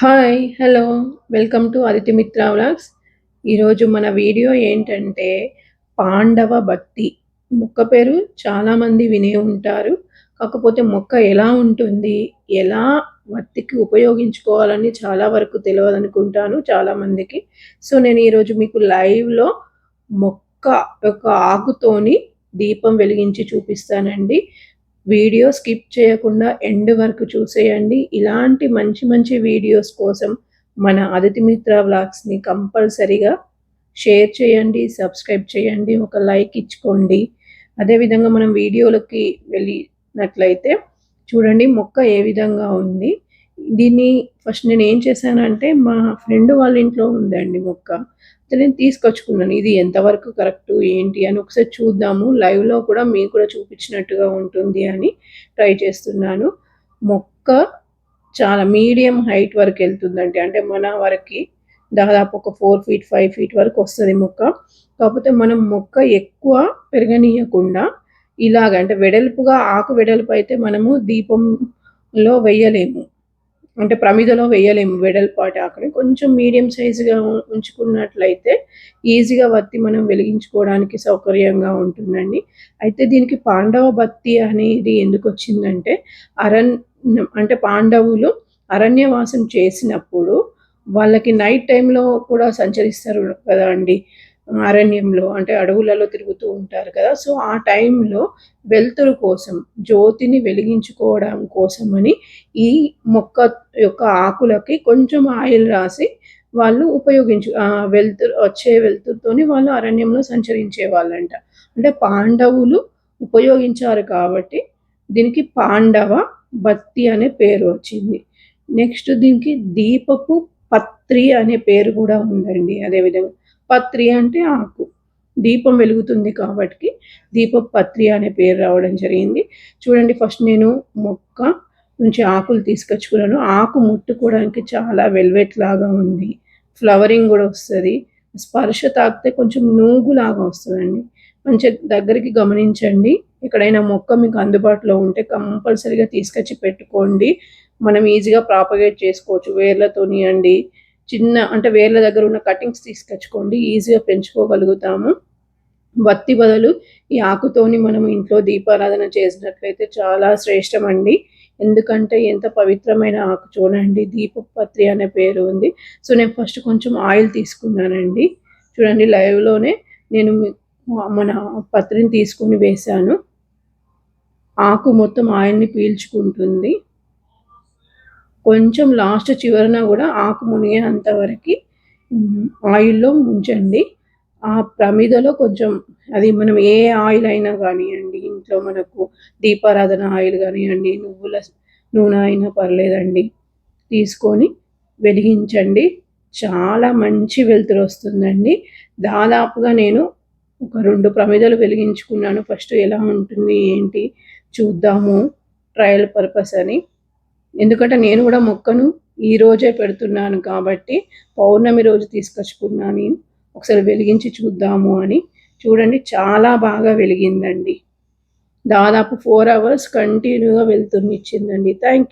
Hi hello welcome to Aditi Mitra vlogs ఈరోజు మన video ఏంటంటే పాండవ భక్తి. మొక్క పేరు చాలామంది వినే ఉంటారు. కాకపోతే మొక్క ఎలా ఉంటుంది ఎలా భక్తికి ఉపయోగించుకోవాలని చాలా వరకు తెలియదు అనుకుంటాను చాలామందికి సో నేను ఈరోజు మీకు లైవ్లో మొక్క యొక్క ఆకుతోని దీపం వెలిగించి చూపిస్తానండి. వీడియో స్కిప్ చేయకుండా ఎండ్ వరకు చూసేయండి. ఇలాంటి మంచి మంచి వీడియోస్ కోసం మన అదితి మిత్ర వ్లాగ్స్ని కంపల్సరీగా షేర్ చేయండి సబ్స్క్రైబ్ చేయండి ఒక లైక్ ఇచ్చుకోండి. అదేవిధంగా మనం వీడియోలకి వెళ్ళినట్లయితే చూడండి మొక్క ఏ విధంగా ఉంది. దీన్ని ఫస్ట్ నేను ఏం చేశానంటే మా ఫ్రెండ్ వాళ్ళ ఇంట్లో ఉందండి మొక్క. నేను తీసుకొచ్చుకున్నాను. ఇది ఎంతవరకు కరెక్ట్ ఏంటి అని ఒకసారి చూద్దాము. లైవ్లో కూడా మీకు కూడా చూపించినట్టుగా ఉంటుంది అని ట్రై చేస్తున్నాను. మొక్క చాలా మీడియం హైట్ వరకు వెళ్తుందండి. అంటే మన వరకు దాదాపు ఒక ఫోర్ ఫీట్ ఫైవ్ ఫీట్ వరకు వస్తుంది మొక్క. కాకపోతే మనం మొక్క ఎక్కువ పెరగనీయకుండా ఇలాగ అంటే వెడల్పుగా ఆకు వెడల్పు అయితే మనము దీపంలో వెయ్యలేము అంటే ప్రమిదలో వేయలేము వెడల్పాటి ఆకుని కొంచెం మీడియం సైజుగా ఉంచుకున్నట్లయితే ఈజీగా బత్తి మనం వెలిగించుకోవడానికి సౌకర్యంగా ఉంటుందండి. అయితే దీనికి పాండవ బత్తి అనేది ఎందుకు వచ్చిందంటే అరణ్ అంటే పాండవులు అరణ్యవాసం చేసినప్పుడు వాళ్ళకి నైట్ టైంలో కూడా సంచరిస్తారు కదా అండి. అరణ్యంలో అంటే అడవులలో తిరుగుతూ ఉంటారు కదా. సో ఆ టైంలో వెలుతురు కోసం జ్యోతిని వెలిగించుకోవడం కోసమని ఈ మొక్క యొక్క ఆకులకి కొంచెం ఆయిల్ రాసి వాళ్ళు ఉపయోగించు వెలుతురు వచ్చే వెలుతురుతోని వాళ్ళు అరణ్యంలో సంచరించే వాళ్ళంట. అంటే పాండవులు ఉపయోగించారు కాబట్టి దీనికి పాండవ బత్తి అనే పేరు వచ్చింది. నెక్స్ట్ దీనికి దీపపు పత్రి అనే పేరు కూడా ఉందండి అదేవిధంగా. పత్రి అంటే ఆకు. దీపం వెలుగుతుంది కాబట్టి దీప పత్రి అనే పేరు రావడం జరిగింది. చూడండి ఫస్ట్ నేను మొక్క నుంచి ఆకులు తీసుకొచ్చుకున్నాను. ఆకు ముట్టుకోవడానికి చాలా వెల్వెట్ లాగా ఉంది. ఫ్లవరింగ్ కూడా వస్తుంది. స్పర్శ తాకితే కొంచెం నూగులాగా వస్తుందండి. కొంచెం దగ్గరికి గమనించండి. ఎక్కడైనా మొక్క మీకు అందుబాటులో ఉంటే కంపల్సరీగా తీసుకొచ్చి పెట్టుకోండి. మనం ఈజీగా ప్రాపగేట్ చేసుకోవచ్చు. వేర్లతోని అండి. చిన్న అంటే వేర్ల దగ్గర ఉన్న కటింగ్స్ తీసుకొచ్చుకోండి. ఈజీగా పెంచుకోగలుగుతాము. వత్తి బదులు ఈ ఆకుతోని మనం ఇంట్లో దీపారాధన చేసినట్లయితే చాలా శ్రేష్టం అండి ఎందుకంటే ఎంత పవిత్రమైన ఆకు చూడండి దీపపత్రి అనే పేరు ఉంది. సో నేను ఫస్ట్ కొంచెం ఆయిల్ తీసుకున్నానండి. చూడండి లైవ్లోనే నేను మన పత్రిని తీసుకొని వేశాను. ఆకు మొత్తం ఆయిల్ని పీల్చుకుంటుంది. కొంచెం లాస్ట్ చివరన కూడా ఆకు మునిగేంత వరకు ఆయిల్లో ముంచండి. ఆ ప్రమిదలో కొంచెం అది మనం ఏ ఆయిల్ అయినా కానివ్వండి ఇంట్లో మనకు దీపారాధన ఆయిల్ కానివ్వండి నువ్వుల నూనె అయినా పర్లేదండి. తీసుకొని వెలిగించండి. చాలా మంచి వెలుతురు వస్తుందండి. దాదాపుగా నేను ఒక రెండు ప్రమిదలు వెలిగించుకున్నాను. ఫస్ట్ ఎలా ఉంటుంది ఏంటి చూద్దాము. ట్రయల్ పర్పస్ అని. ఎందుకంటే నేను కూడా మొక్కను ఈ రోజే పెడుతున్నాను కాబట్టి పౌర్ణమి రోజు తీసుకొచ్చుకున్నాను. ఒకసారి వెలిగించి చూద్దాము అని. చూడండి చాలా బాగా వెలిగిందండి. దాదాపు ఫోర్ అవర్స్ కంటిన్యూగా వెళ్తున్న ఇచ్చిందండి. థ్యాంక్